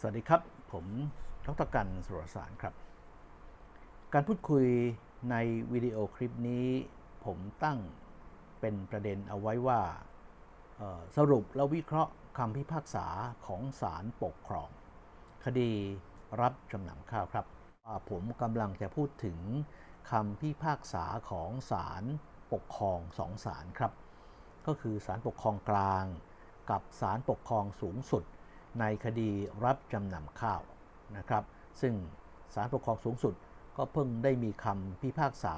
สวัสดีครับ ผมดรกันสุรสารครับ การพูดคุยในวิดีโอคลิปนี้ ผมตั้งเป็นประเด็นเอาไว้ว่าสรุปและวิเคราะห์คำพิพากษาของศาลปกครอง คดีรับจำนำข้าวครับว่าผมกำลังจะพูดถึงคำพิพากษาของศาลปกครองสองศาลครับ ก็คือศาลปกครองกลาง กับศาลปกครองสูงสุด ในคดีรับจำนำข้าวนะครับ ซึ่งศาลปกครองสูงสุดก็เพิ่งได้มีคำพิพากษา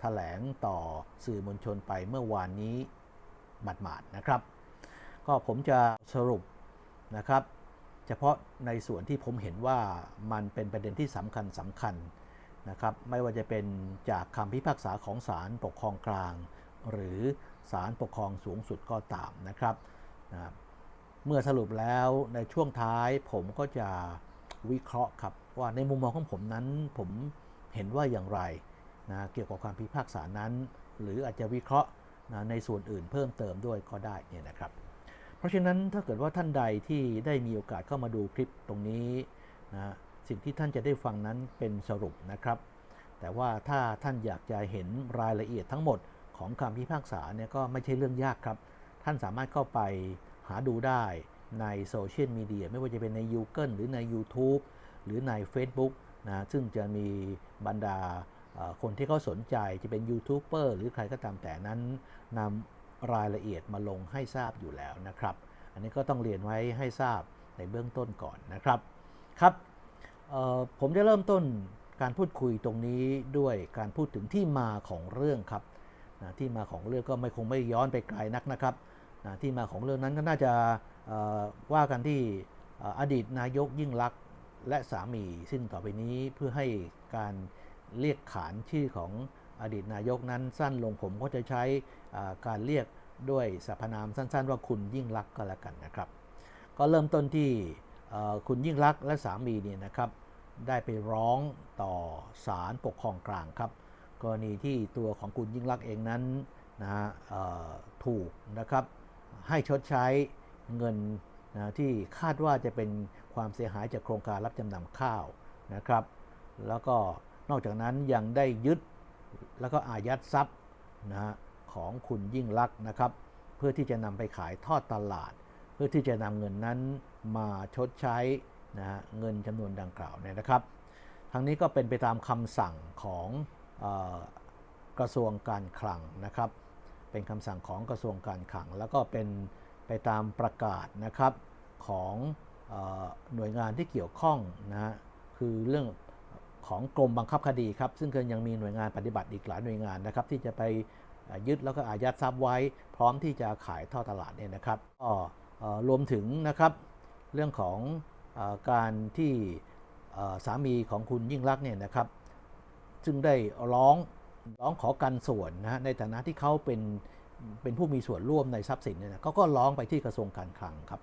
แถลงต่อสื่อมวลชนไปเมื่อวานนี้หมาดๆนะครับ ก็ผมจะสรุปนะครับ เฉพาะในส่วนที่ผมเห็นว่ามันเป็นประเด็นที่สำคัญสำคัญนะครับไม่ว่าจะเป็นจากคำพิพากษาของศาลปกครองกลาง หรือศาลปกครองสูงสุดก็ตามนะครับนะครับ เมื่อสรุปแล้วในช่วงท้ายผมก็จะวิเคราะห์ครับ ว่าในมุมมองของผมนั้นผมเห็นว่าอย่างไรนะเกี่ยวกับความพิพากษานั้น หรืออาจจะวิเคราะห์นะในส่วนอื่นเพิ่มเติมด้วยก็ได้เนี่ยนะครับ เพราะฉะนั้นถ้าเกิดว่าท่านใดที่ได้มีโอกาสเข้ามาดูคลิปตรงนี้นะสิ่งที่ท่านจะได้ฟังนั้นเป็นสรุปนะครับ แต่ว่าถ้าท่านอยากจะเห็นรายละเอียดทั้งหมดของคำพิพากษาเนี่ยก็ไม่ใช่เรื่องยากครับ ท่านสามารถเข้าไป หาดูได้ในโซเชียลมีเดียไม่ว่าจะเป็นใน Google หรือใน YouTube หรือใน Facebook นะซึ่งจะมีบรรดาคนที่เขาสนใจจะเป็นยูทูบเบอร์หรือใครก็ตามแต่นั้นนำรายละเอียดมาลงให้ทราบอยู่แล้วนะครับ อันนี้ก็ต้องเรียนไว้ให้ทราบในเบื้องต้นก่อนนะครับครับผมจะเริ่มต้นการพูดคุยตรงนี้ด้วยการพูดถึงที่มาของเรื่องครับนะที่มาของเรื่องก็ไม่คงไม่ย้อนไปไกลนักนะครับ นะที่มาของเรื่องนั้นก็น่าจะว่ากันที่อดีตนายกยิ่งลักษณ์และสามีซึ่งต่อไปนี้เพื่อให้การเรียกขานชื่อของอดีตนายกนั้นสั้นลงผมก็จะใช้การเรียกด้วยสรรพนามสั้น ๆ ว่าคุณยิ่งลักษณ์ก็แล้วกันนะครับ ก็เริ่มต้นที่คุณยิ่งลักษณ์และสามีเนี่ยนะครับ ได้ไปร้องต่อศาลปกครองกลางครับ กรณีที่ตัวของคุณยิ่งลักษณ์เองนั้นนะฮะถูกนะครับ ให้ชดใช้เงินนะที่คาดว่าจะเป็นความเสียหายจากโครงการรับจำนำข้าวนะครับ แล้วก็นอกจากนั้นยังได้ยึดแล้วก็อายัดทรัพย์นะฮะของคุณยิ่งลักษณ์นะครับ เพื่อที่จะนำไปขายทอดตลาด เพื่อที่จะนำเงินนั้นมาชดใช้นะฮะเงินจำนวนดังกล่าวเนี่ยนะครับ ทั้งนี้ก็เป็นไปตามคำสั่งของออกระทรวงการคลังนะครับ เป็นคำสั่งของกระทรวงการคลัง แล้วก็เป็นไปตามประกาศนะครับของออหน่วยงานที่เกี่ยวข้องนะฮะคือเรื่องของกรมบังคับคดีครับ ซึ่งก็ยังมีหน่วยงานปฏิบัติอีกหลายหน่วยงานนะครับที่จะไปยึดแล้วก็อายัดทรัพย์ไว้ พร้อมที่จะขายท่อตลาดเนี่ยนะครับก็เอ่อรวมถึงนะครับเรื่องของอการที่สามีของคุณยิ่งรักเนี่ยนะครับ ซึ่งได้ร้อง ร้องขอกันส่วนนะฮะในฐานะที่เขาเป็นเป็นผู้มีส่วนร่วมในทรัพย์สินเนี่ยนะเขาก็ร้องไปที่กระทรวงการคลังครับ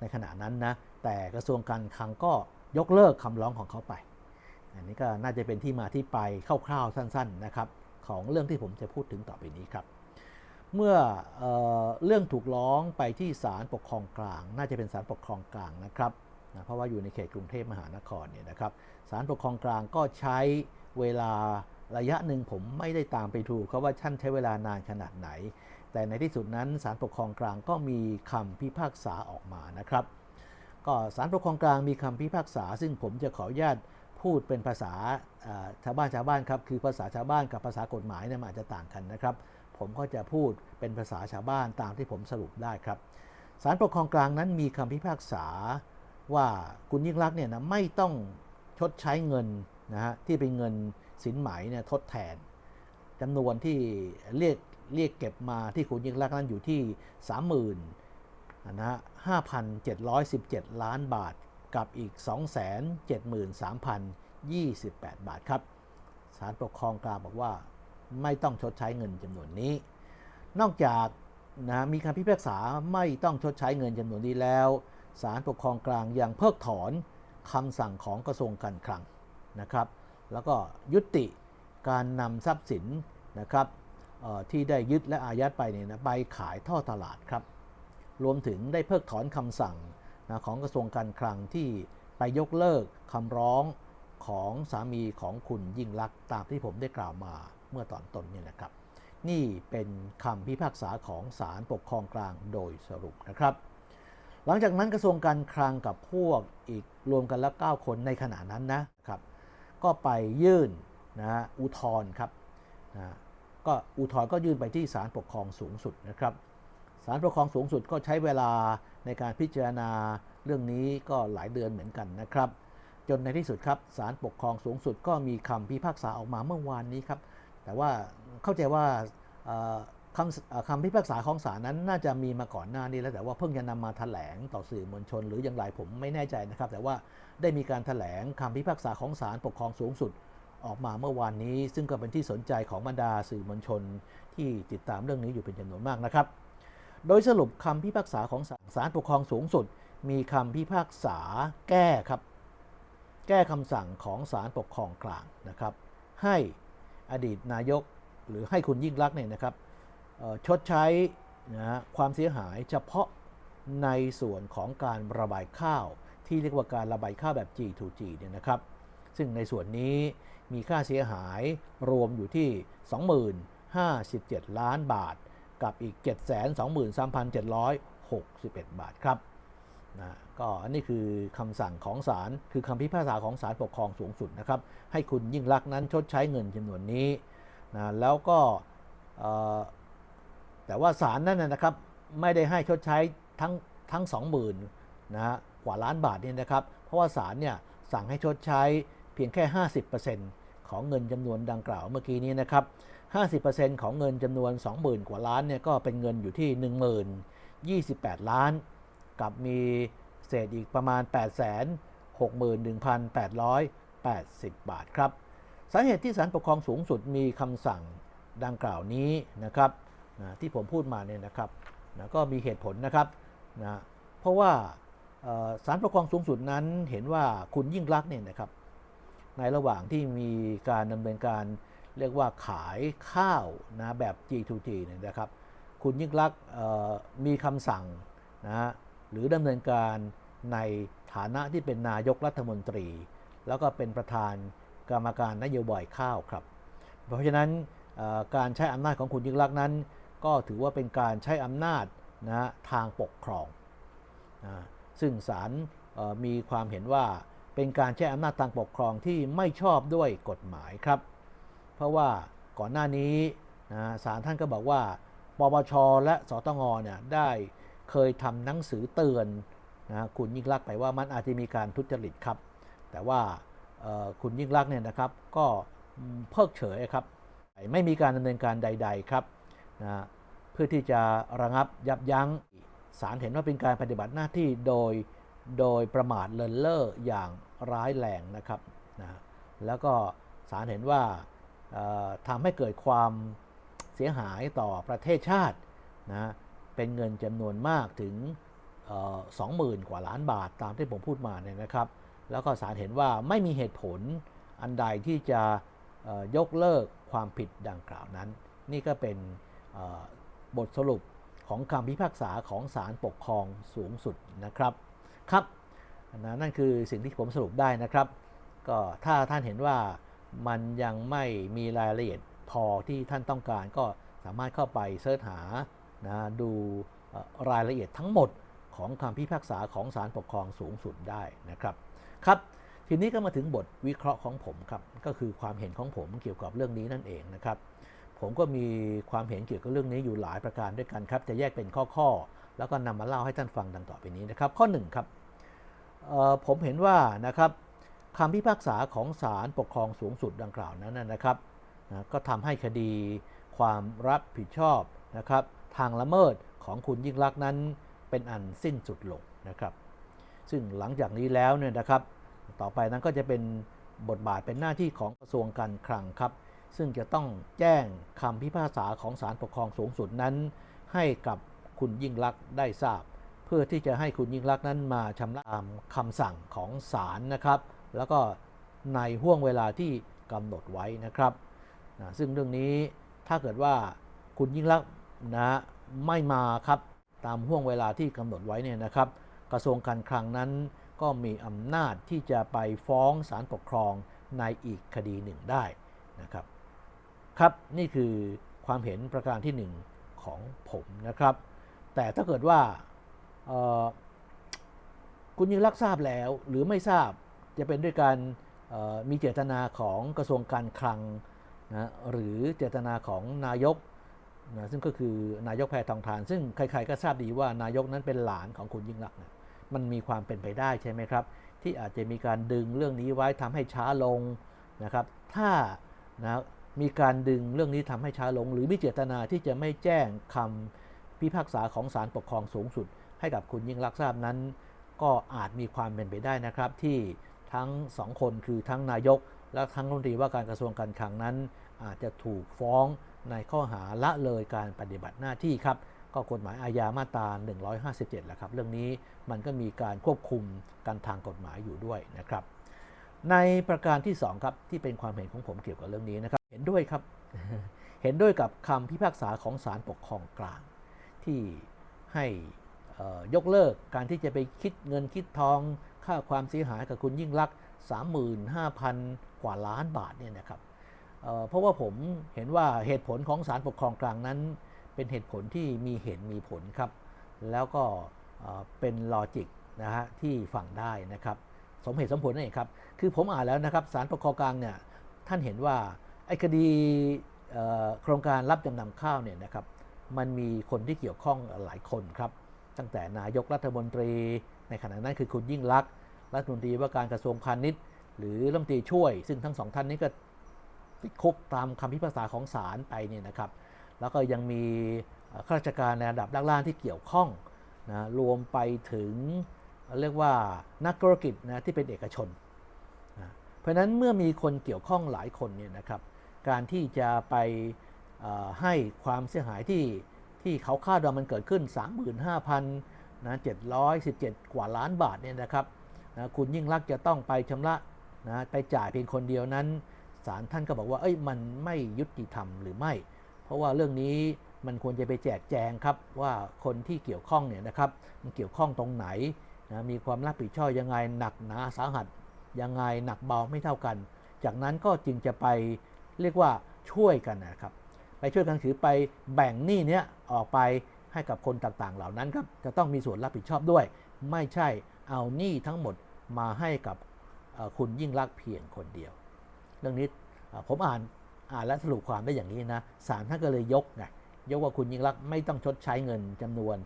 ในขณะนั้นนะแต่กระทรวงการคลังก็ยกเลิกคำร้องของเขาไป อันนี้ก็น่าจะเป็นที่มาที่ไปคร่าวๆสั้นๆนะครับของเรื่องที่ผมจะพูดถึงต่อไปนี้ครับ เมื่อเออเรื่องถูกร้องไปที่ศาลปกครองกลาง น่าจะเป็นศาลปกครองกลางนะครับนะเพราะว่าอยู่ในเขตกรุงเทพมหานครเนี่ยนะครับศาลปกครองกลางก็ใช้เวลา ระยะหนึ่งผมไม่ได้ตามไปดูเขาว่าท่านใช้เวลานานขนาดไหน แต่ในที่สุดนั้นศาลปกครองกลางก็มีคำพิพากษาออกมานะครับ ก็ศาลปกครองกลางมีคำพิพากษา ซึ่งผมจะขออนุญาตพูดเป็นภาษาชาวบ้านชาวบ้านครับคือภาษาชาวบ้านกับภาษากฎหมายเนี่ยมันอาจจะต่างกันนะครับ ผมก็จะพูดเป็นภาษาชาวบ้านตามที่ผมสรุปได้ครับศาลปกครองกลางนั้นมีคำพิพากษาว่าคุณยิ่งรักเนี่ยนะไม่ต้องชดใช้เงินนะฮะที่เป็นเงิน สินไหมเนี่ยทดแทนจำนวนที่เรียกเรียกเก็บมาที่คุณยิ่งรักนั้นอยู่ที่ 30,000นะฮะ5,717 ล้านบาทกับอีก 273,028 บาทครับศาลปกครองกลางบอกว่าไม่ต้องชดใช้เงินจำนวนนี้ นอกจากนะมีคำพิพากษาไม่ต้องชดใช้เงินจำนวนนี้แล้วศาลปกครองกลางยังเพิกถอนคำสั่งของกระทรวงการคลังนะครับ แล้วก็ยุติการนำทรัพย์สินนะครับที่ได้ยึดและอายัดไปเนี่ยนะไปขายท่อตลาดครับ รวมถึงได้เพิกถอนคำสั่งนะของกระทรวงการคลังที่ไปยกเลิกคำร้องของสามีของคุณยิ่งลักษณ์ตามที่ผมได้กล่าวมาเมื่อตอนต้นนี่นะครับ นี่เป็นคำพิพากษาของศาลปกครองกลางโดยสรุปนะครับ หลังจากนั้นกระทรวงการคลังกับพวกอีกรวมกันแล้ว 9 คนในขณะนั้นนะครับ ก็ไปยื่นนะฮะอุทธรณ์ครับนะก็อุทธรณ์ก็ยื่นไปที่ศาลปกครองสูงสุดนะครับศาลปกครองสูงสุดก็ใช้เวลาในการพิจารณาเรื่องนี้ก็หลายเดือนเหมือนกันนะครับ จนในที่สุดครับศาลปกครองสูงสุดก็มีคำพิพากษาออกมาเมื่อวานนี้ครับ แต่ว่าเข้าใจว่า คำคำพิพากษาของศาลนั้นน่าจะมีมาก่อนหน้านี้แล้วแต่ว่าเพิ่งจะนำมาแถลงต่อสื่อมวลชน หรืออย่างไรผมไม่แน่ใจนะครับ แต่ว่าได้มีการแถลงคำพิพากษาของศาลปกครองสูงสุดออกมาเมื่อวานนี้ ซึ่งก็เป็นที่สนใจของบรรดาสื่อมวลชน ที่ติดตามเรื่องนี้อยู่เป็นจำนวนมากนะครับ โดยสรุปคำพิพากษาของศาลศาลปกครองสูงสุด มีคำพิพากษาแก้ครับ แก้คำสั่งของศาลปกครองกลางนะครับ ให้อดีตนายกหรือให้คุณยิ่งรักเนี่ยนะครับ ชดใช้นะความเสียหายเฉพาะในส่วนของการระบายข้าว ที่เรียกว่าการระบายข้าวแบบ G2G เนี่ยนะครับ ซึ่งในส่วนนี้มีค่าเสียหายรวมอยู่ที่2057 ล้านบาท กับอีก 723,761 บาทครับนะก็อันนี้คือคำสั่งของศาลคือคำพิพากษาของศาลปกครองสูงสุดนะครับ ให้คุณยิ่งลักษณ์นั้นชดใช้เงินจำนวนนี้นะแล้วก็ แต่ว่าศาลนั่นนะครับไม่ได้ให้ชดใช้ทั้งทั้ง20,000นนะฮะกว่าล้านบาทเนี่ยนะครับ เพราะว่าศาลเนี่ยสั่งให้ชดใช้เพียงแค่ 50%ของเงินจำนวนดังกล่าวเมื่อกี้นี้นะครับ 50%ของเงินจำนวน 20,000 กว่าล้านเนี่ยก็เป็นเงินอยู่ที่ 10,028 ล้าน กับมีเศษอีกประมาณ 861,880 บาทครับ สาเหตุที่ศาลปกครองสูงสุดมีคำสั่งดังกล่าวนี้นะครับ นะที่ผมพูดมาเนี่ยนะครับนะก็มีเหตุผลนะครับนะเพราะว่าเอ่อศาลปกครองสูงสุดนั้นเห็นว่าคุณยิ่งรักเนี่ยนะครับ ในระหว่างที่มีการดำเนินการเรียกว่าขายข้าวนะแบบ G2G เนี่ยนะครับ คุณยิ่งรักมีคำสั่งนะหรือดำเนินการในฐานะที่เป็นนายกรัฐมนตรี แล้วก็เป็นประธานกรรมการนโยบายข้าวครับ เพราะฉะนั้นการใช้อำนาจของคุณยิ่งรักนั้น ก็ถือว่าเป็นการใช้อำนาจนะทางปกครองนะซึ่งศาลมีความเห็นว่าเป็นการใช้อำนาจทางปกครองที่ไม่ชอบด้วยกฎหมายครับ เพราะว่าก่อนหน้านี้นะศาลท่านก็บอกว่าปปชและสตงเนี่ยได้เคยทำหนังสือเตือนนะคุณยิ่งรักไปว่ามันอาจจะมีการทุจริตครับ แต่ว่าคุณยิ่งรักเนี่ยนะครับก็เพิกเฉยครับ ไม่มีการดำเนินการใด ๆ ครับ นะเพื่อที่จะระงับยับยั้งศาลเห็นว่าเป็นการปฏิบัติหน้าที่โดยโดยประมาทเลินเล่ออย่างร้ายแรงนะครับนะแล้วก็ศาลเห็นว่าทำให้เกิดความเสียหายต่อประเทศชาตินะเป็นเงินจำนวนมากถึงสองหมื่นกว่าล้านบาทตามที่ผมพูดมาเนี่ยนะครับ แล้วก็ศาลเห็นว่าไม่มีเหตุผลอันใดที่จะยกเลิกความผิดดังกล่าวนั้น นี่ก็เป็น บทสรุปของคำพิพากษาของศาลปกครองสูงสุดนะครับครับนะนั่นคือสิ่งที่ผมสรุปได้นะครับ ก็ถ้าท่านเห็นว่ามันยังไม่มีรายละเอียดพอที่ท่านต้องการก็สามารถเข้าไปเสิร์ชหานะดูรายละเอียดทั้งหมดของคำพิพากษาของศาลปกครองสูงสุดได้นะครับครับทีนี้ก็มาถึงบทวิเคราะห์ของผมครับก็คือความเห็นของผมเกี่ยวกับเรื่องนี้นั่นเองนะครับ ผมก็มีความเห็นเกี่ยวกับเรื่องนี้อยู่หลายประการด้วยกันครับ จะแยกเป็นข้อๆ แล้วก็นำมาเล่าให้ท่านฟังดังต่อไปนี้นะครับ ข้อ1ครับผมเห็นว่านะครับคำพิพากษาของศาลปกครองสูงสุดดังกล่าวนั้นนะครับนะก็ทำให้คดีความรับผิดชอบนะครับ ทางละเมิดของคุณยิ่งลักษณ์นั้นเป็นอันสิ้นสุดลงนะครับ ซึ่งหลังจากนี้แล้วเนี่ยนะครับ ต่อไปนั้นก็จะเป็นบทบาทเป็นหน้าที่ของกระทรวงการคลังครับ ซึ่งจะต้องแจ้งคำพิพากษาของศาลปกครองสูงสุดนั้น ให้กับคุณยิ่งลักษณ์ได้ทราบ เพื่อที่จะให้คุณยิ่งลักษณ์นั้นมาชำระตามคำสั่งของศาลนะครับ แล้วก็ในห่วงเวลาที่กำหนดไว้นะครับนะซึ่งเรื่องนี้ถ้าเกิดว่าคุณยิ่งลักษณ์นะไม่มาครับตามห่วงเวลาที่กำหนดไว้เนี่ยนะครับ กระทรวงการคลังนั้นก็มีอำนาจที่จะไปฟ้องศาลปกครองในอีกคดีหนึ่งได้นะครับ ครับนี่คือความเห็นประการที่หนึ่งของผมนะครับ แต่ถ้าเกิดว่าคุณยิ่งรักษณ์ทราบแล้วหรือไม่ทราบจะเป็นด้วยการมีเจตนาของกระทรวงการคลังนะหรือเจตนาของนายกนะซึ่งก็คือนายกแพทองทาน ซึ่งใครๆก็ทราบดีว่านายกนั้นเป็นหลานของคุณยิ่งรักษณ์นะมันมีความเป็นไปได้ใช่ไหมครับ ที่อาจจะมีการดึงเรื่องนี้ไว้ทำให้ช้าลงนะครับ ถ้านะ มีการดึงเรื่องนี้ทำให้ช้าลง หรือมีเจตนาที่จะไม่แจ้งคำพิพากษาของศาลปกครองสูงสุด ให้กับคุณยิ่งรักทราบนั้น ก็อาจมีความเป็นไปได้นะครับ ที่ทั้งสองคนคือทั้งนายก และทั้งรัฐมนตรีว่าการกระทรวงการคลังนั้น อาจจะถูกฟ้องในข้อหาละเลยการปฏิบัติหน้าที่ครับก็กฎหมายอาญามาตรา 157แหละครับ เรื่องนี้มันก็มีการควบคุมการทางกฎหมายอยู่ด้วยนะครับ ในประการที่ 2 ครับที่เป็นความเห็นของผมเกี่ยวกับเรื่องนี้นะครับ เห็นด้วยครับ เห็นด้วยกับคำพิพากษาของศาลปกครองกลาง ที่ให้ยกเลิกการที่จะไปคิดเงินคิดทองค่าความเสียหายกับคุณยิ่งรักษณ์35,000 กว่าล้านบาทเนี่ยนะครับเเพราะว่าผมเห็นว่าเหตุผลของศาลปกครองกลางนั้น เป็นเหตุผลที่มีเหตุมีผลครับ แล้วก็เเป็นลอจิกนะฮะที่ฟังได้นะครับ สมเหตุสมผลนั่นเองครับ คือผมอ่านแล้วนะครับศาลปกครองกลางเนี่ยท่านเห็นว่าไอ้คดีโครงการรับจำนำข้าวเนี่ยนะครับมันมีคนที่เกี่ยวข้องหลายคนครับ ตั้งแต่นายกรัฐมนตรี ในขณะนั้นคือคุณยิ่งรักษณ์รัฐมนตรีว่าการกระทรวงพาณิชย์ หรือรัฐมนตรีช่วย ซึ่งทั้งสองท่านนี้ก็ติดคุกตามคำพิพากษาของศาลไปเนี่ยนะครับ แล้วก็ยังมีข้าราชการในระดับล่างๆที่เกี่ยวข้องนะรวมไปถึง เรียกว่านักธุรกิจนะที่เป็นเอกชนนะเพราะฉะนั้นเมื่อมีคนเกี่ยวข้องหลายคนเนี่ยนะครับ การที่จะไปให้ความเสียหายที่ที่เขาคาดว่ามันเกิดขึ้น 35,000นะ717 กว่าล้านบาทเนี่ยนะครับนะคุณยิ่งรักษณ์จะต้องไปชำระนะไปจ่ายเพียงคนเดียวนั้นศาลท่านก็บอกว่าเอ้ยมันไม่ยุติธรรมหรือไม่ เพราะว่าเรื่องนี้มันควรจะไปแจกแจงครับว่าคนที่เกี่ยวข้องเนี่ยนะครับมันเกี่ยวข้องตรงไหน นะมีความรับผิดชอบยังไงหนักหนาสาหัสยังไงหนักเบาไม่เท่ากัน จากนั้นก็จึงจะไปเรียกว่าช่วยกันนะครับ ไปช่วยกันคือไปแบ่งหนี้เนี้ยออกไปให้กับคนต่างๆ เหล่านั้นครับจะต้องมีส่วนรับผิดชอบด้วย ไม่ใช่เอาหนี้ทั้งหมดมาให้กับคุณยิ่งรักเพียงคนเดียว เรื่องนี้ผมอ่านอ่านและสรุปความได้อย่างนี้นะศาลท่านก็เลยยกไงยกว่าคุณยิ่งรักไม่ต้องชดใช้เงินจำนวน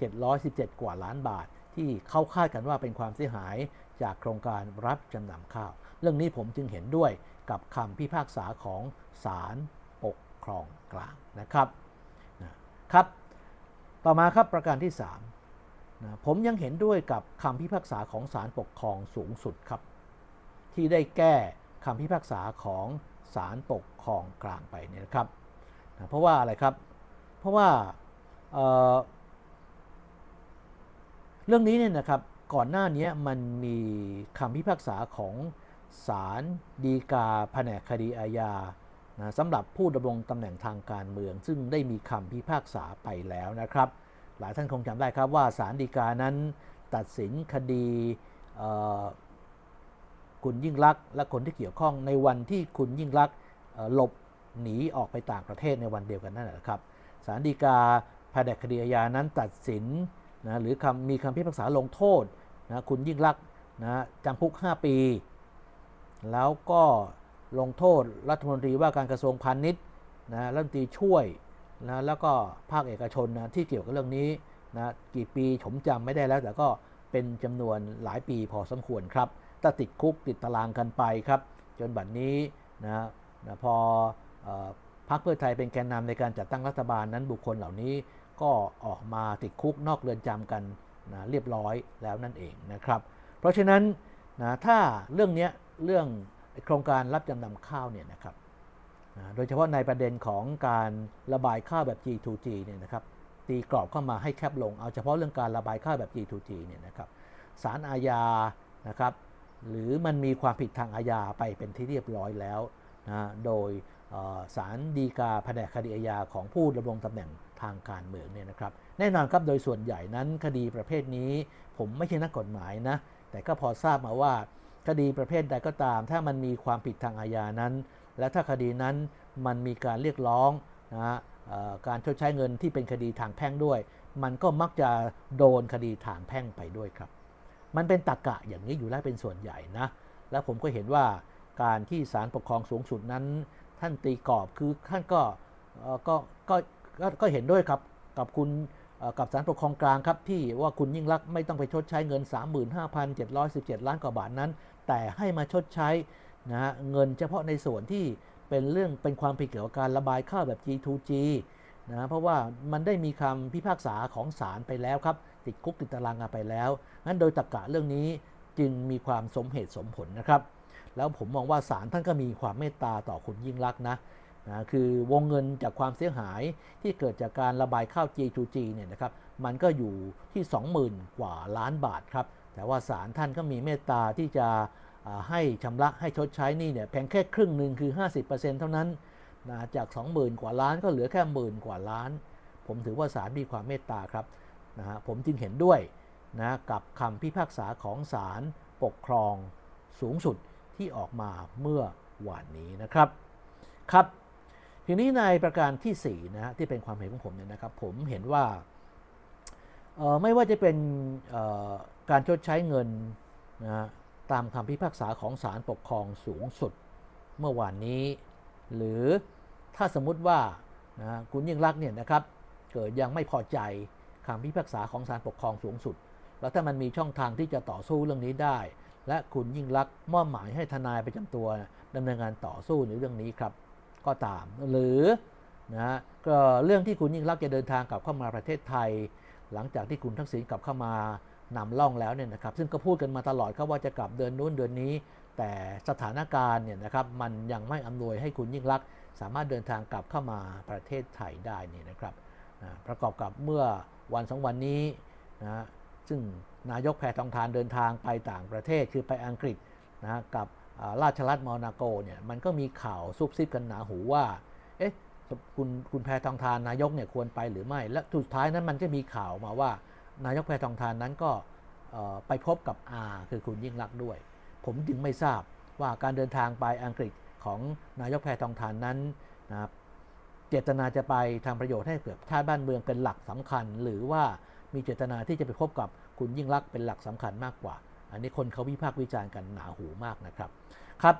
717 กว่าล้านบาท ที่เข้าคาดกันว่าเป็นความเสียหายจากโครงการรับจำนำข้าว เรื่องนี้ผมจึงเห็นด้วยกับคำพิพากษาของศาลปกครองกลางนะครับนะครับ ต่อมาครับประการที่3นะผมยังเห็นด้วยกับคำพิพากษาของศาลปกครองสูงสุดครับ ที่ได้แก้คำพิพากษาของศาลปกครองกลางไปเนี่ยนะครับนะเพราะว่าอะไรครับ เพราะว่าเอ่อ เรื่องนี้เนี่ยนะครับก่อนหน้านี้มันมีคำพิพากษาของศาลฎีกาแผนกคดีอาญานะสำหรับผู้ดำรงตำแหน่งทางการเมือง ซึ่งได้มีคำพิพากษาไปแล้วนะครับ หลายท่านคงจำได้ครับว่าศาลฎีกานั้นตัดสินคดีคุณยิ่งลักษณ์และคนที่เกี่ยวข้องในวันที่คุณยิ่งลักษณ์หลบหนีออกไปต่างประเทศในวันเดียวกันนั่นแหละครับศาลฎีกาแผนกคดีอาญานั้นตัดสิน นะหรือคำมีคำพิพากษาลงโทษนะคุณยิ่งลักษณ์นะจำคุก 5 ปี แล้วก็ลงโทษรัฐมนตรีว่าการกระทรวงพาณิชย์นะรัฐมนตรีช่วยนะแล้วก็ภาคเอกชนนะที่เกี่ยวกับเรื่องนี้นะกี่ปีผมจำไม่ได้แล้ว แต่ก็เป็นจำนวนหลายปีพอสมควรครับถ้าติดคุกติดตารางกันไปครับ จนบัดนนี้นะนะพอออพรรคเพื่อไทยเป็นแกนนำในการจัดตั้งรัฐบาลนั้นบุคคลเหล่านี้ ก็ออกมาติดคุกนอกเรือนจำกันนะเรียบร้อยแล้วนั่นเองนะครับ เพราะฉะนั้นนะถ้าเรื่องนี้เรื่องโครงการรับจำนำข้าวเนี่ยนะครับนะโดยเฉพาะในประเด็นของการระบายข้าวแบบ G2G เนี่ยนะครับตีกรอบเข้ามาให้แคบลง เอาเฉพาะเรื่องการระบายข้าวแบบ G2G เนี่ยนะครับศาลอาญานะครับหรือมันมีความผิดทางอาญาไปเป็นที่เรียบร้อยแล้วนะโดยเอ่อศาลฎีกาแผนกคดีอาญาของผู้ดำรงตำแหน่ง ทางการเมืองเนี่ยนะครับแน่นอนครับโดยส่วนใหญ่นั้นคดีประเภทนี้ ผมไม่ใช่นักกฎหมายนะแต่ก็พอทราบมาว่า คดีประเภทใดก็ตาม ถ้ามันมีความผิดทางอาญานั้น และถ้าคดีนั้นมันมีการเรียกร้องนะฮะการชดใช้เงินที่เป็นคดีทางแพ่งด้วย มันก็มักจะโดนคดีทางแพ่งไปด้วยครับ มันเป็นตรกกะอย่างนี้อยู่แล้วเป็นส่วนใหญ่นะแล้วผมก็เห็นว่าการที่ศาลปกครองสูงสุดนั้น ท่านตีกรอบคือท่านก็ก็ก็ ก็ก็เห็นด้วยครับกับคุณกับศาลปกครองกลางครับที่ว่าคุณยิ่งรักษณ์ไม่ต้องไปชดใช้เงิน 35,717 ล้านกว่าบาทนั้น แต่ให้มาชดใช้นะฮะเงินเฉพาะในส่วนที่เป็นเรื่องเป็นความผิดเกี่ยวกับการระบายข้าวแบบ G2G นะเพราะว่ามันได้มีคำพิพากษาของศาลไปแล้วครับ ติดคุกติดตารางาไปแล้วงั้นโดยตรรกะเรื่องนี้จึงมีความสมเหตุสมผลนะครับ แล้วผมมองว่าศาลท่านก็มีความเมตตาต่อคุณยิ่งรักษณ์นะ นะคือวงเงินจากความเสียหายที่เกิดจากการระบายข้าว G2G เนี่ยนะครับมันก็อยู่ที่ 20,000 กว่าล้านบาทครับ แต่ว่าศาลท่านก็มีเมตตาที่จะให้ชำระให้ชดใช้นี่เนี่ยเพียงแค่ครึ่งหนึ่งคือ 50%เท่านั้นนะจาก 20,000 กว่าล้านก็เหลือแค่หมื่นกว่าล้าน ผมถือว่าศาลมีความเมตตาครับนะฮะผมจึงเห็นด้วยนะกับคำพิพากษาของศาลปกครองสูงสุดที่ออกมาเมื่อวานนี้นะครับครับ ทีนี้ในประการที่4นะฮะที่เป็นความเห็นของผมเนี่ยนะครับ ผมเห็นว่าไม่ว่าจะเป็นการชดใช้เงินนะตามคำพิพากษาของศาลปกครองสูงสุดเมื่อวานนี้ หรือถ้าสมมุติว่านะคุณยิ่งรักษณ์เนี่ยนะครับเกิดยังไม่พอใจคำพิพากษาของศาลปกครองสูงสุด แล้วถ้ามันมีช่องทางที่จะต่อสู้เรื่องนี้ได้ และคุณยิ่งรักษณ์มอบหมายให้ทนายไปจำตัวดำเนินงานต่อสู้ในเรื่องนี้ครับ ก็ตาม หรือนะฮะก็เรื่องที่คุณยิ่งรักษณ์จะเดินทางกลับเข้ามาประเทศไทย หลังจากที่คุณทักษิณกลับเข้ามานำล่องแล้วเนี่ยนะครับซึ่งก็พูดกันมาตลอดครับว่าจะกลับเดือนนู้นเดือนนี้ แต่สถานการณ์เนี่ยนะครับมันยังไม่อำนวยให้คุณยิ่งรักษณ์สามารถเดินทางกลับเข้ามาประเทศไทยได้นี่นะครับประกอบกับเมื่อวันสองวันนี้นะฮะซึ่งนายกแพทองทานเดินทางไปต่างประเทศคือไปอังกฤษนะฮะกับ ราชรัฐมอนาโกเนี่ยมันก็มีข่าวซุบซิบกันหนาหูว่า เอ๊ะคุณคุณแพทองทานนายกเนี่ยควรไปหรือไม่ และสุดท้ายนั้นมันก็มีข่าวมาว่า นายกแพทองทานนั้นก็ไปพบกับอาคือคุณยิ่งรักด้วย ผมจึงไม่ทราบว่าการเดินทางไปอังกฤษของนายกแพทองทานนั้นนะครับเจตนาจะไปทำประโยชน์ให้เกิดชาติบ้านเมืองเป็นหลักสำคัญ หรือว่ามีเจตนาที่จะไปพบกับคุณยิ่งรักเป็นหลักสำคัญมากกว่า อันนี้คนเขาวิพากษ์วิจารณ์กันหนาหูมากนะครับครับ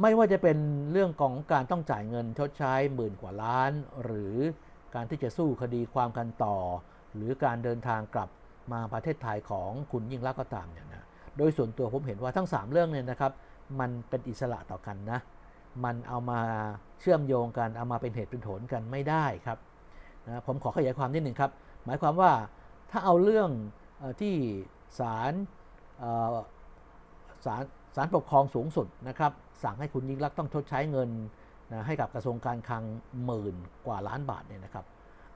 ไม่ว่าจะเป็นเรื่องของการต้องจ่ายเงินชดใช้หมื่นกว่าล้าน หรือการที่จะสู้คดีความกันต่อ หรือการเดินทางกลับมาประเทศไทยของคุณยิ่งรักษณ์ก็ตามเนี่ยนะโดยส่วนตัวผมเห็นว่าทั้ง 3 เรื่องเนี่ยนะครับ มันเป็นอิสระต่อกันนะ มันเอามาเชื่อมโยงกันเอามาเป็นเหตุเป็นผลกันไม่ได้ครับนะผมขอขยายความนิดหนึ่งครับ หมายความว่าถ้าเอาเรื่องที่ศาล ศาลศาลปกครองสูงสุดนะครับ สั่งให้คุณยิ่งรักษณ์ต้องชดใช้เงินนะให้กับกระทรวงการคลังหมื่นกว่าล้านบาทเนี่ยนะครับ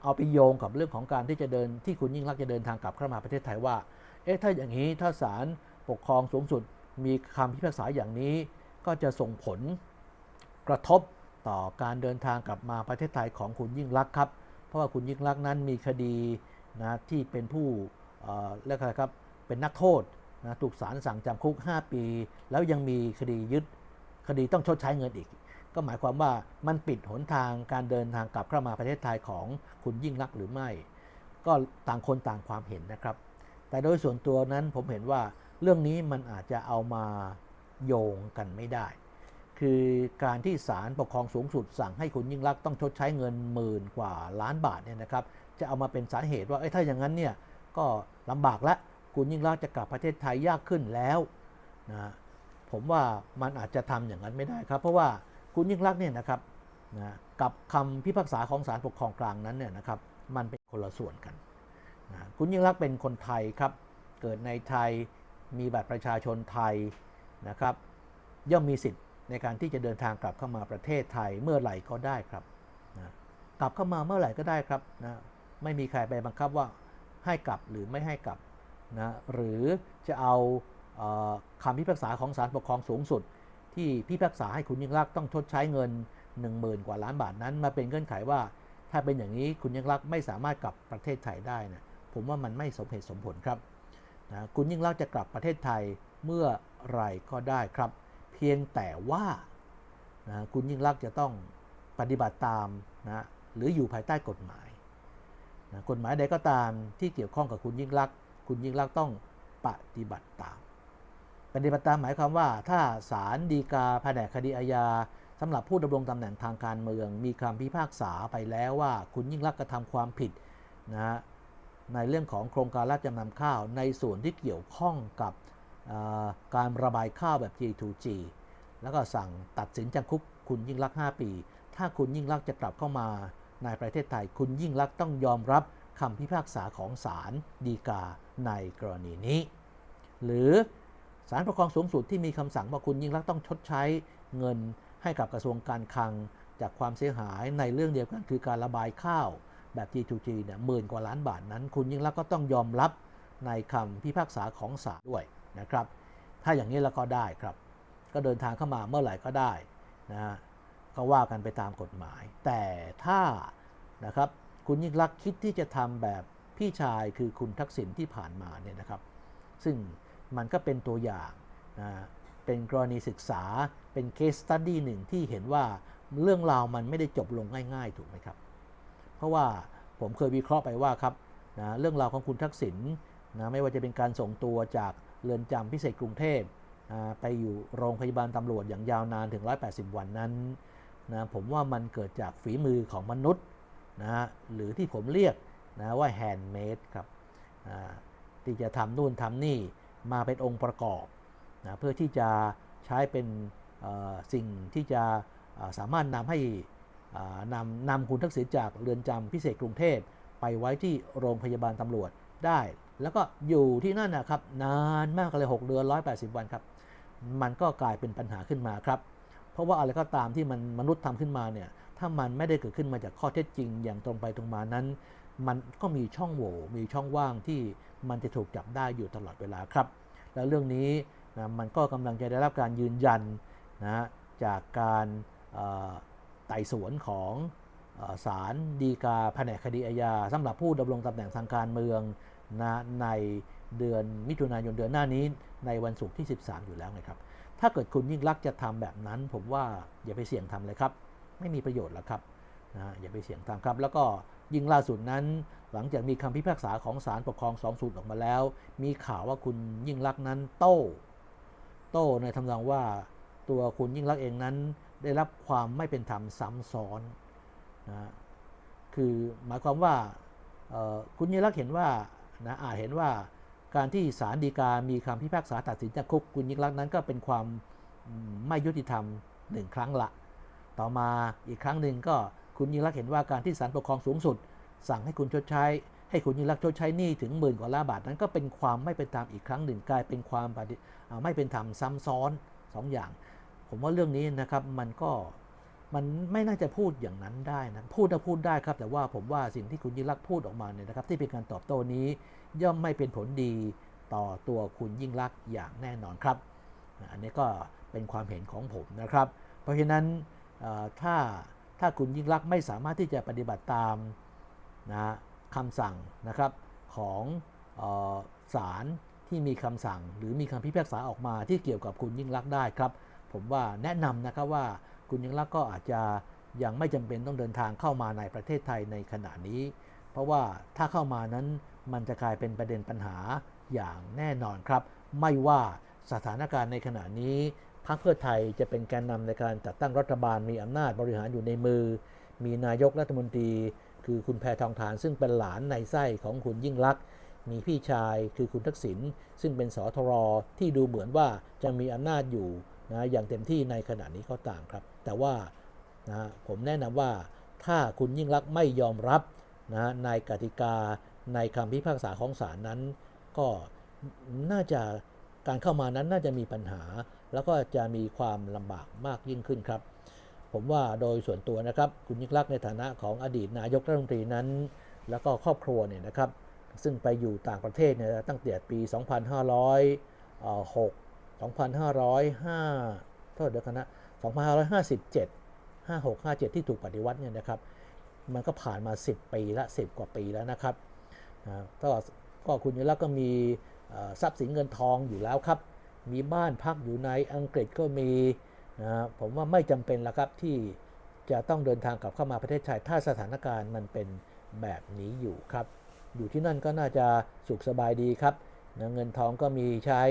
เอาไปโยงกับเรื่องของการที่จะเดินที่คุณยิ่งรักษณ์จะเดินทางกลับเข้ามาประเทศไทยว่า เอ๊ะถ้าอย่างนี้ถ้าศาลปกครองสูงสุดมีคำพิพากษาอย่างนี้ ก็จะส่งผลกระทบต่อการเดินทางกลับมาประเทศไทยของคุณยิ่งรักษณ์ครับ เพราะว่าคุณยิ่งรักษณ์นั้นมีคดีนะที่เป็นผู้เอ่อเรียกอะไรครับเป็นนักโทษ นะถูกศาลสั่งจำคุก 5 ปี แล้วยังมีคดียึดคดีต้องชดใช้เงินอีก ก็หมายความว่ามันปิดหนทางการเดินทางกลับเข้ามาประเทศไทยของคุณยิ่งรักษณ์หรือไม่ ก็ต่างคนต่างความเห็นนะครับ แต่โดยส่วนตัวนั้นผมเห็นว่าเรื่องนี้มันอาจจะเอามาโยงกันไม่ได้ คือการที่ศาลปกครองสูงสุดสั่งให้คุณยิ่งรักษณ์ต้องชดใช้เงินหมื่นกว่าล้านบาทเนี่ยนะครับ จะเอามาเป็นสาเหตุว่าถ้าอย่างนั้นเนี่ยก็ลำบากละ คุณยิ่งรักษณ์จะกลับประเทศไทยยากขึ้นแล้วนะผมว่ามันอาจจะทำอย่างนั้นไม่ได้ครับ เพราะว่าคุณยิ่งรักษณ์เนี่ยนะครับนะกับคำพิพากษาของศาลปกครองกลางนั้นเนี่ยนะครับมันเป็นคนละส่วนกันนะคุณยิ่งรักษณ์เป็นคนไทยครับ เกิดในไทยมีบัตรประชาชนไทยนะครับ ย่อมมีสิทธิ์ในการที่จะเดินทางกลับเข้ามาประเทศไทยเมื่อไหร่ก็ได้ครับนะกลับเข้ามาเมื่อไหร่ก็ได้ครับนะไม่มีใครไปบังคับว่าให้กลับหรือไม่ให้กลับ นะหรือจะเอาเออคำพิพากษาของศาลปกครองสูงสุด ที่พิพากษาให้คุณยิ่งรักต้องชดใช้เงิน 1 0,000 กว่าล้านบาทนั้น มาเป็นเงื่อนไขว่า ถ้าเป็นอย่างนี้คุณยิ่งรักไม่สามารถกลับประเทศไทยได้นะผมว่ามันไม่สมเหตุสมผลครับนะคุณยิ่งรักจะกลับประเทศไทยเมื่อไรก็ได้ครับ เพียงแต่ว่านะคุณยิ่งรักจะต้องปฏิบัติตามนะหรืออยู่ภายใต้กฎหมายนะกฎหมายใดก็ตามที่เกี่ยวข้องกับคุณยิ่งรักษ คุณยิ่งรักษณ์ต้องปฏิบัติตาม ปฏิบัติตามหมายความว่า ถ้าศาลฎีกาแผนกคดีอาญาสำหรับผู้ดำรงตำแหน่งทางการเมือง มีคำพิพากษาไปแล้วว่า คุณยิ่งรักษณ์กระทำความผิดนะฮะในเรื่องของโครงการรับจำนำข้าวในส่วนที่เกี่ยวข้องกับการระบายข้าวแบบ G2G แล้วก็สั่งตัดสินจำคุกคุณยิ่งรักษณ์5ปี ถ้าคุณยิ่งรักษณ์จะกลับเข้ามาในประเทศไทย คุณยิ่งรักษณ์ต้องยอมรับ คำพิพากษาของศาลฎีกาในกรณีนี้ หรือศาลปกครองสูงสุดที่มีคำสั่งว่าคุณยิ่งรักษณ์ต้องชดใช้เงินให้กับกระทรวงการคลัง จากความเสียหายในเรื่องเดียวกันคือการระบายข้าวแบบ G2G เนี่ยหมื่นกว่าล้านบาทนั้น คุณยิ่งรักษณ์ก็ต้องยอมรับในคำพิพากษาของศาลด้วยนะครับ ถ้าอย่างนี้แล้วก็ได้ครับ ก็เดินทางเข้ามาเมื่อไหร่ก็ได้นะก็ว่ากันไปตามกฎหมาย แต่ถ้านะครับ คุณยิ่งรักคิดที่จะทำแบบพี่ชายคือคุณทักษิณที่ผ่านมาเนี่ยนะครับ ซึ่งมันก็เป็นตัวอย่างนะเป็นกรณีศึกษาเป็นเคสตัดดี้หนึ่งที่เห็นว่าเรื่องราวมันไม่ได้จบลงง่ายๆ ถูกไหมครับ เพราะว่าผมเคยวิเคราะห์ไปว่าครับนะเรื่องราวของคุณทักษิณนะไม่ว่าจะเป็นการส่งตัวจากเรือนจำพิเศษกรุงเทพไปอยู่โรงพยาบาลตำรวจอย่างยาวนานถึง 180 วันนั้นนะผมว่ามันเกิดจากฝีมือของมนุษย์ นะหรือที่ผมเรียกนะว่าแฮนด์เมดครับที่จะทำนู่นทำนี่มาเป็นองค์ประกอบนะเพื่อที่จะใช้เป็นสิ่งที่จะสามารถนำให้นำนำคุณทักษิณจากเรือนจำพิเศษกรุงเทพไปไว้ที่โรงพยาบาลตำรวจได้ แล้วก็อยู่ที่นั่นนะครับนานมากเลย 6 เดือน 180 วันครับ มันก็กลายเป็นปัญหาขึ้นมาครับ เพราะว่าอะไรก็ตามที่มันมนุษย์ทำขึ้นมาเนี่ย ถ้ามันไม่ได้เกิดขึ้นมาจากข้อเท็จจริงอย่างตรงไปตรงมานั้น มันก็มีช่องโหว่มีช่องว่างที่มันจะถูกจับได้อยู่ตลอดเวลาครับ แล้วเรื่องนี้นะมันก็กำลังจะได้รับการยืนยันนะจากการไต่สวนของศาลฎีกาแผนกคดีอาญาสำหรับผู้ดำรงตำแหน่งทางการเมืองนะในเดือนมิถุนายนเดือนหน้านี้ในวันศุกร์ที่ 13 อยู่แล้วไงครับ ถ้าเกิดคุณยิ่งรักจะทำแบบนั้น ผมว่าอย่าไปเสี่ยงทำเลยครับ ไม่มีประโยชน์หรอกครับนะอย่าไปเสี่ยงทำครับ แล้วก็ยิ่งล่าสุดนั้น หลังจากมีคำพิพากษาของศาลปกครองสองสูตรออกมาแล้ว มีข่าวว่าคุณยิ่งรักษณ์นั้นโต้ โต้ในทำนองว่าตัวคุณยิ่งรักษณ์เองนั้น ได้รับความไม่เป็นธรรมซ้ำซ้อนนะคือหมายความว่าคุณยิ่งรักษณ์เห็นว่านะอาจเห็นว่าการที่ศาลฎีกา มีคำพิพากษาตัดสินจำคุกคุณยิ่งรักษณ์นั้นก็เป็นความไม่ยุติธรรมหนึ่งครั้งละ ต่อมาอีกครั้งหนึ่งก็คุณยิ่งรักเห็นว่าการที่ศาลปกครองสูงสุด สั่งให้คุณชดใช้ ให้คุณยิ่งรักชดใช้หนี้ถึงหมื่นกว่าล้านบาทนั้นก็เป็นความไม่เป็นธรรมอีกครั้งหนึ่งกลายเป็นความไม่เป็นธรรมซ้ำซ้อนสองอย่าง ผมว่าเรื่องนี้นะครับมันก็มันไม่น่าจะพูดอย่างนั้นได้นะพูดถ้าพูดได้ครับ แต่ว่าผมว่าสิ่งที่คุณยิ่งรักพูดออกมาเนี่ยนะครับ ที่เป็นการตอบโต้นี้ ย่อมไม่เป็นผลดีต่อตัวคุณยิ่งรักอย่างแน่นอนครับ อันนี้ก็เป็นความเห็นของผมนะครับ เพราะฉะนั้น ถ้าถ้าคุณยิ่งรักษณ์ไม่สามารถที่จะปฏิบัติตามนะคำสั่งนะครับของออศาลที่มีคำสั่ง หรือมีคำพิพากษาออกมาที่เกี่ยวกับคุณยิ่งรักษณ์ได้ครับ ผมว่าแนะนำนะครับว่าคุณยิ่งรักษณ์ก็อาจจะยังไม่จำเป็นต้องเดินทางเข้ามาในประเทศไทยในขณะนี้ เพราะว่าถ้าเข้ามานั้นมันจะกลายเป็นประเด็นปัญหาอย่างแน่นอนครับ ไม่ว่าสถานการณ์ในขณะนี้ พรรคเพื่อไทยจะเป็นแกนนำในการจัดตั้งรัฐบาลมีอำนาจบริหารอยู่ในมือ มีนายกรัฐมนตรี คือคุณแพทองทาน ซึ่งเป็นหลานในไส้ของคุณยิ่งรักษณ์มีพี่ชายคือคุณทักษิณซึ่งเป็นสทรที่ดูเหมือนว่าจะมีอำนาจอยู่นะอย่างเต็มที่ในขณะนี้ก็ต่างครับ แต่ว่านะผมแนะนำว่าถ้าคุณยิ่งรักษณ์ไม่ยอมรับนะในกติกาในคำพิพากษาของศาลนั้น ก็น่าจะการเข้ามานั้นน่าจะมีปัญหา แล้วก็จะมีความลำบากมากยิ่งขึ้นครับ ผมว่าโดยส่วนตัวนะครับ คุณยิ่งรักษณ์ในฐานะของอดีตนายกรัฐมนตรีนั้น แล้วก็ครอบครัวเนี่ยนะครับ ซึ่งไปอยู่ต่างประเทศเนี่ยตั้งแต่ปี 2506 2505โทษเดี๋ยวกันนะ2557 56 57 ที่ถูกปฏิวัติเนี่ยนะครับ มันก็ผ่านมา 10 ปีละ 10 กว่าปีแล้วนะครับนะก็คุณยิ่งรักษณ์ก็มีทรัพย์สินเงินทองอยู่แล้วครับ มีบ้านพักอยู่ในอังกฤษก็มีนะผมว่าไม่จำเป็นล้วครับที่จะต้องเดินทางกลับเข้ามาประเทศไทยถ้าสถานการณ์มันเป็นแบบนี้อยู่ครับ อยู่ที่นั่นก็น่าจะสุขสบายดีครับนะเงินทองก็มีใช้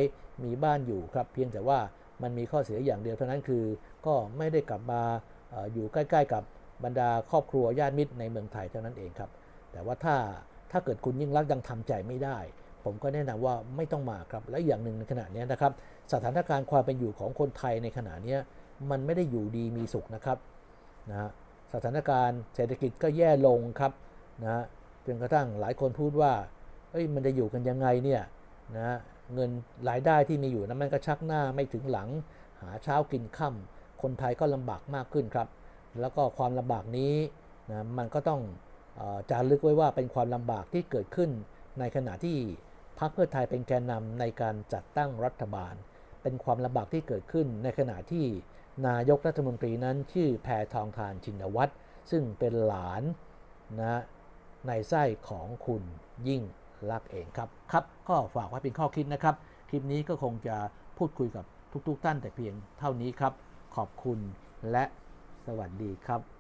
มีบ้านอยู่ครับ เพียงแต่ว่ามันมีข้อเสียอย่างเดียวเท่านั้นคือ ก็ไม่ได้กลับมาออยู่ใกล้ ๆ กับบรรดาครอบครัวญาติมิตรในเมืองไทยเท่านั้นเองครับ แต่ว่าถ้าถ้าเกิดคุณยิ่งรักยังทำใจไม่ได้ ผมก็แนะนำว่าไม่ต้องมาครับ และอย่างหนึ่งในขณะนี้นะครับสถานการณ์ความเป็นอยู่ของคนไทยในขณะนี้มันไม่ได้อยู่ดีมีสุขนะครับนะฮะสถานการณ์เศรษฐกิจก็แย่ลงครับนะฮะจนกระทั่งหลายคนพูดว่าเอ้ยมันจะอยู่กันยังไงเนี่ยนะเงินรายได้ที่มีอยู่นั้นมันก็ชักหน้าไม่ถึงหลัง หาเช้ากินค่ำคนไทยก็ลำบากมากขึ้นครับ แล้วก็ความลำบากนี้นะมันก็ต้องจารึกไว้ว่าเป็นความลำบากที่เกิดขึ้นในขณะที่ พรรคเพื่อไทยเป็นแกนนำในการจัดตั้งรัฐบาล เป็นความลำบากที่เกิดขึ้นในขณะที่นายกรัฐมนตรีนั้นชื่อแพทองทานชินวัตรซึ่งเป็นหลานนะในไส้ของคุณยิ่งรักเองครับครับก็ฝากไว้เป็นข้อคิดนะครับ คลิปนี้ก็คงจะพูดคุยกับทุกๆท่านแต่เพียงเท่านี้ครับ ขอบคุณและสวัสดีครับ